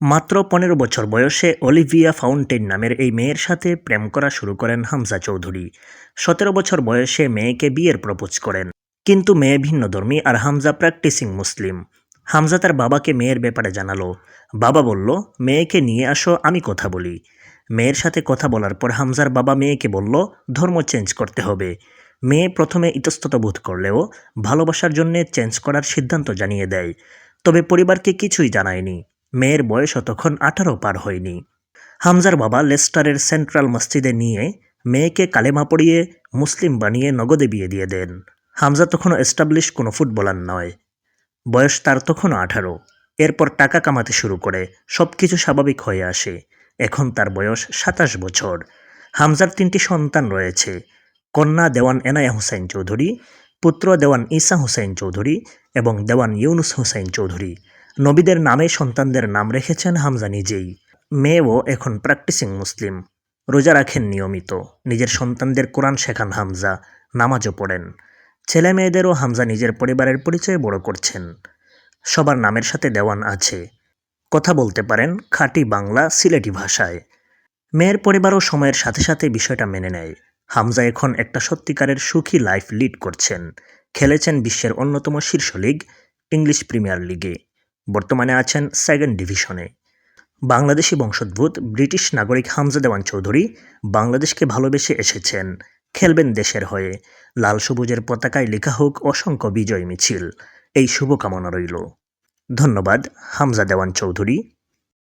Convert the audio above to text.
মাত্র পনেরো বছর বয়সে অলিভিয়া ফাউন্টেন নামের এই মেয়ের সাথে প্রেম করা শুরু করেন হামজা চৌধুরী। সতেরো বছর বয়সে মেয়েকে বিয়ের প্রপোজ করেন। কিন্তু মেয়ে ভিন্নধর্মী আর হামজা প্র্যাকটিসিং মুসলিম। হামজা তার বাবাকে মেয়ের ব্যাপারে জানালো। বাবা বলল, মেয়েকে নিয়ে আসো, আমি কথা বলি। মেয়ের সাথে কথা বলার পর হামজার বাবা মেয়েকে বলল, ধর্ম চেঞ্জ করতে হবে। মেয়ে প্রথমে ইতস্তত বোধ করলেও ভালোবাসার জন্যে চেঞ্জ করার সিদ্ধান্ত জানিয়ে দেয়। তবে পরিবারকে কিছুই জানায়নি। মেয়ের বয়স তখন আঠারো পার হয়নি। হামজার বাবা লেস্টারের সেন্ট্রাল মসজিদে নিয়ে মেয়েকে কালেমা পড়িয়ে মুসলিম বানিয়ে নগদে বিয়ে দিয়ে দেন। হামজা তখনও এস্টাবলিশ কোনো ফুটবলার নয়। বয়স তার তখনও আঠারো। এরপর টাকা কামাতে শুরু করে সব কিছু স্বাভাবিক হয়ে আসে। এখন তার বয়স সাতাশ বছর। হামজার তিনটি সন্তান রয়েছে। কন্যা দেওয়ান এনায়া হুসাইন চৌধুরী, পুত্র দেওয়ান ঈসা হুসাইন চৌধুরী এবং দেওয়ান ইউনুস হুসাইন চৌধুরী। নবীদের নামে সন্তানদের নাম রেখেছেন হামজা নিজেই। মেয়েও এখন প্র্যাকটিসিং মুসলিম। রোজা রাখেন নিয়মিত। নিজের সন্তানদের কোরআন শেখান হামজা। নামাজও পড়েন। ছেলে মেয়েদেরও হামজা নিজের পরিবারের পরিচয় বড় করছেন। সবার নামের সাথে দেওয়ান আছে। কথা বলতে পারেন খাঁটি বাংলা সিলেটি ভাষায়। মেয়ের পরিবারও সময়ের সাথে সাথে বিষয়টা মেনে নেয়। হামজা এখন একটা সত্যিকারের সুখী লাইফ লিড করছেন। খেলেছেন বিশ্বের অন্যতম শীর্ষ লিগ, ইংলিশ প্রিমিয়ার লিগে। বর্তমানে আছেন সেকেন্ড ডিভিশনে। বাংলাদেশি বংশোদ্ভূত ব্রিটিশ নাগরিক হামজা দেওয়ান চৌধুরী বাংলাদেশকে ভালোবেসে এসেছেন। খেলবেন দেশের হয়ে। লাল সবুজের পতাকায় লেখা হোক অসংখ্য বিজয় মিছিল। এই শুভকামনা রইল। ধন্যবাদ, হামজা দেওয়ান চৌধুরী।